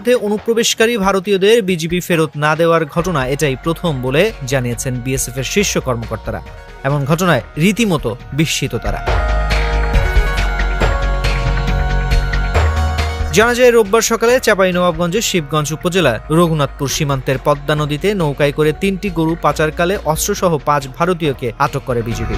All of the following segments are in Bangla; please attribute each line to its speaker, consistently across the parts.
Speaker 1: মধ্যে অনুপ্রবেশকারী ভারতীয়দের বিজিবি ফেরত না দেওয়ার ঘটনা এটাই প্রথম বলে জানিয়েছেন বিএসএফ এর শীর্ষ কর্মকর্তারা। এমন ঘটনায় রীতিমতো বিস্মিত তারা। জানা যায়, রোববার সকালে চাঁপাইনবাবগঞ্জের শিবগঞ্জ উপজেলার রঘুনাথপুর সীমান্তের পদ্মা নদীতে নৌকায় করে তিনটি গরু পাচারকালে অস্ত্রসহ পাঁচ ভারতীয়কে আটক করে বিজিবি।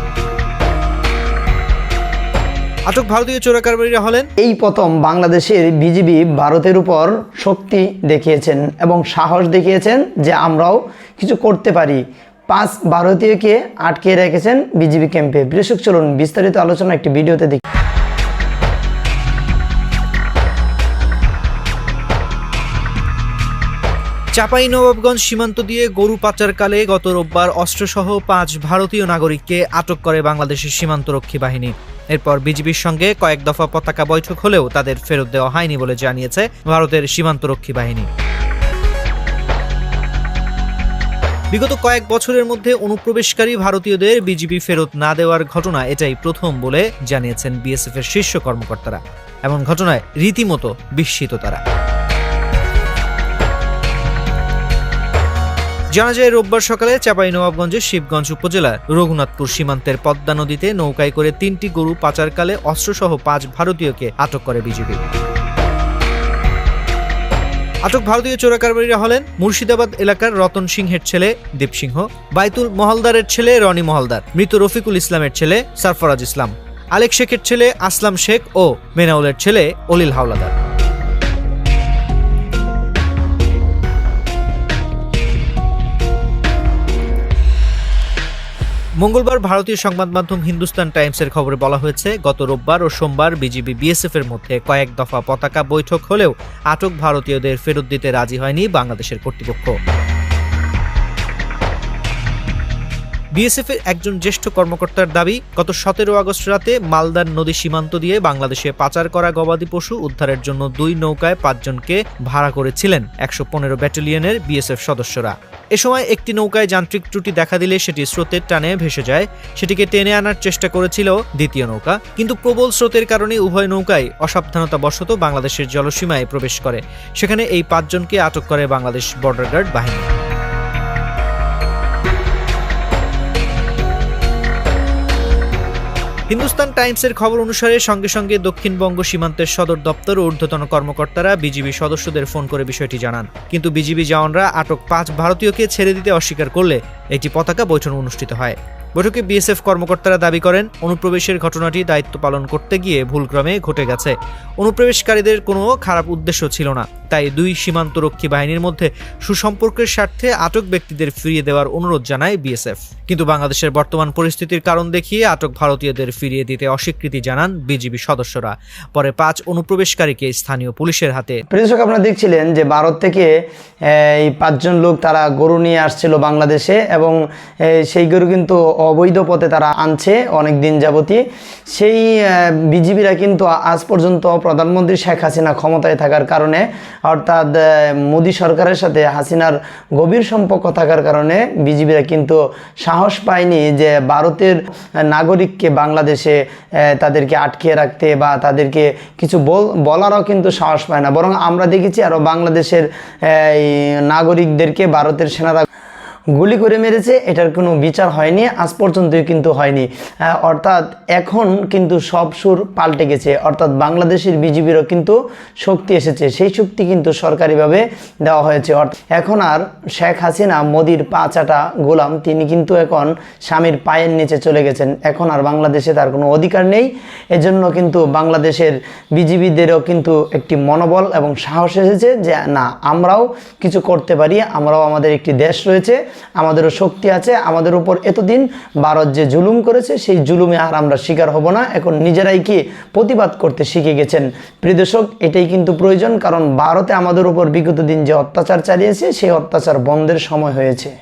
Speaker 1: আটক ভারতীয় চোরাকারবারীরা হলেন।
Speaker 2: এই প্রথম বাংলাদেশের বিজিবি ভারতের উপর শক্তি দেখিয়েছেন এবং সাহস দেখিয়েছেন যে আমরাও কিছু করতে পারি। পাঁচ ভারতীয়কে আটকে রেখেছেন বিজিবি ক্যাম্পে। বৃহস্পতি চলুন বিস্তারিত আলোচনা একটি ভিডিওতে দেখি।
Speaker 1: চাপাই নবাবগঞ্জ সীমান্ত দিয়ে গরু পাচারকালে গত রোববার অস্ত্রসহ পাঁচ ভারতীয় নাগরিককে আটক করে বাংলাদেশের সীমান্তরক্ষী বাহিনী। এরপর বিজিবির সঙ্গে কয়েক দফা পতাকা বৈঠক হলেও তাদের ফেরত দেওয়া হয়নি বলে জানিয়েছে ভারতের সীমান্তরক্ষী বাহিনী। বিগত কয়েক বছরের মধ্যে অনুপ্রবেশকারী ভারতীয়দের বিজিবি ফেরত না দেওয়ার ঘটনা এটাই প্রথম বলে জানিয়েছেন বিএসএফ এর শীর্ষ কর্মকর্তারা। এমন ঘটনায় রীতিমতো বিস্মিত তারা। জানা যায়, রোববার সকালে চাঁপাইনবাবগঞ্জের শিবগঞ্জ উপজেলার রঘুনাথপুর সীমান্তের পদ্মা নদীতে নৌকায় করে তিনটি গরু পাচারকালে অস্ত্রসহ পাঁচ ভারতীয়কে আটক করে বিজিবি আটক ভারতীয় চোরাকারবারীরা হলেন মুর্শিদাবাদ এলাকার রতন সিংহের ছেলে দীপ সিংহ, বাইতুল মহলদারের ছেলে রনি মহলদার, মৃত রফিকুল ইসলামের ছেলে সারফরাজ ইসলাম, আলেক শেখের ছেলে আসলাম শেখ ও মেনাউলের ছেলে অলিল হাওলাদার। মঙ্গলবার ভারতীয় সংবাদ মাধ্যম হিন্দুস্তান টাইমসের খবরে বলা হয়েছে, গত রোববার ও সোমবার বিজিবি বিএসএফ এর মধ্যে কয়েক দফা পতাকা বৈঠক হলেও আটক ভারতীয়দের ফেরত দিতে রাজি হয়নি বাংলাদেশের কর্তৃপক্ষ। বিএসএফের একজন জ্যেষ্ঠ কর্মকর্তার দাবি, গত সতেরো আগস্ট রাতে মালদার নদী সীমান্ত দিয়ে বাংলাদেশে পাচার করা গবাদি পশু উদ্ধারের জন্য দুই নৌকায় পাঁচজনকে ভাড়া করেছিলেন একশো পনেরো ব্যাটালিয়নের বিএসএফ সদস্যরা। এ সময় একটি নৌকায় যান্ত্রিক ত্রুটি দেখা দিলে সেটি স্রোতের টানে ভেসে যায়। সেটিকে টেনে আনার চেষ্টা করেছিল দ্বিতীয় নৌকা। কিন্তু প্রবল স্রোতের কারণে উভয় নৌকায় অসাবধানতাবশত বাংলাদেশের জলসীমায় প্রবেশ করে। সেখানে এই পাঁচজনকে আটক করে বাংলাদেশ বর্ডার গার্ড বাহিনী। হিন্দুস্তান টাইমসের খবর অনুসারে সঙ্গে সঙ্গে দক্ষিণবঙ্গ সীমান্তের সদর দপ্তর ও ঊর্ধ্বতন কর্মকর্তারা বিজিবি সদস্যদের ফোন করে বিষয়টি জানান। কিন্তু বিজিবি জওয়ানরা আটক পাঁচ ভারতীয়কে ছেড়ে দিতে অস্বীকার করলে একটি পতাকা বৈঠক অনুষ্ঠিত হয়। বৈঠকে বিএসএফ কর্মকর্তারা দাবি করেন, অনুপ্রবেশের ঘটনাটি দায়িত্ব পালন করতে গিয়ে ভুলক্রমে ঘটে গেছে। অনুপ্রবেশকারীদের কোনো খারাপ উদ্দেশ্য ছিল না। তাই দুই সীমান্তরক্ষী বাহিনীর মধ্যে সুসম্পর্কের স্বার্থে আটক ব্যক্তিদের ফিরিয়ে দেওয়ার অনুরোধ জানায় বিএসএফ। কিন্তু বাংলাদেশের বর্তমান পরিস্থিতির কারণ দেখিয়ে আটক ভারতীয়দের ফিরিয়ে দিতে অস্বীকৃতি জানান বিজিবি সদস্যরা। পরে পাঁচ অনুপ্রবেশকারীকে স্থানীয় পুলিশের হাতে।
Speaker 2: প্রিয়দর্শক আপনারা দেখছিলেন যে ভারত থেকে এই পাঁচজন লোক তারা গরু নিয়ে আসছিল বাংলাদেশে এবং সেই গরু কিন্তু অবৈধ পথে তারা আনছে অনেক দিন যাবতই। সেই বিজিবিরা কিন্তু আজ পর্যন্ত প্রধানমন্ত্রী শেখ হাসিনা ক্ষমতায় থাকার কারণে, অর্থাৎ মোদী সরকারের সাথে হাসিনার গভীর সম্পর্ক থাকার কারণে বিজিবিরা কিন্তু সাহস পায়নি যে ভারতের নাগরিককে বাংলাদেশে তাদেরকে আটকে রাখতে বা তাদেরকে কিছু বল বলারও কিন্তু সাহস পায় না। বরং আমরা দেখেছি আরও বাংলাদেশের এই নাগরিকদেরকে ভারতের সেনারা গুলি করে মেরেছে, এটার কোনো বিচার হয়নি, আজ পর্যন্তই কিন্তু হয়নি। অর্থাৎ এখন কিন্তু সব সুর পাল্টে গেছে। অর্থাৎ বাংলাদেশের বিজিবিরও কিন্তু শক্তি এসেছে। সেই শক্তি কিন্তু সরকারিভাবে দেওয়া হয়েছে। এখন আর শেখ হাসিনা, মোদির পা চাটা গোলাম, তিনি কিন্তু এখন স্বামীর পায়ের নিচে চলে গেছেন। এখন আর বাংলাদেশে তার কোনো অধিকার নেই। এজন্য কিন্তু বাংলাদেশের বিজিবিদেরও কিন্তু একটি মনোবল এবং সাহস এসেছে যে, না, আমরাও কিছু করতে পারি, আমরাও আমাদের একটি দেশ রয়েছে। আমাদেরও শক্তি আছে, আমাদের উপর এতদিন ভারত যে জুলুম করেছে, সেই জুলুমে আর আমরা শিকার হব না। এখন নিজেরাই কি প্রতিবাদ করতে শিখে গেছেন? প্রিদর্শক এটাই কিন্তু প্রয়োজন, কারণ ভারতে আমাদের উপর বিগত দিন যে অত্যাচার চালিয়েছে, সেই অত্যাচার বন্ধের সময় হয়েছে।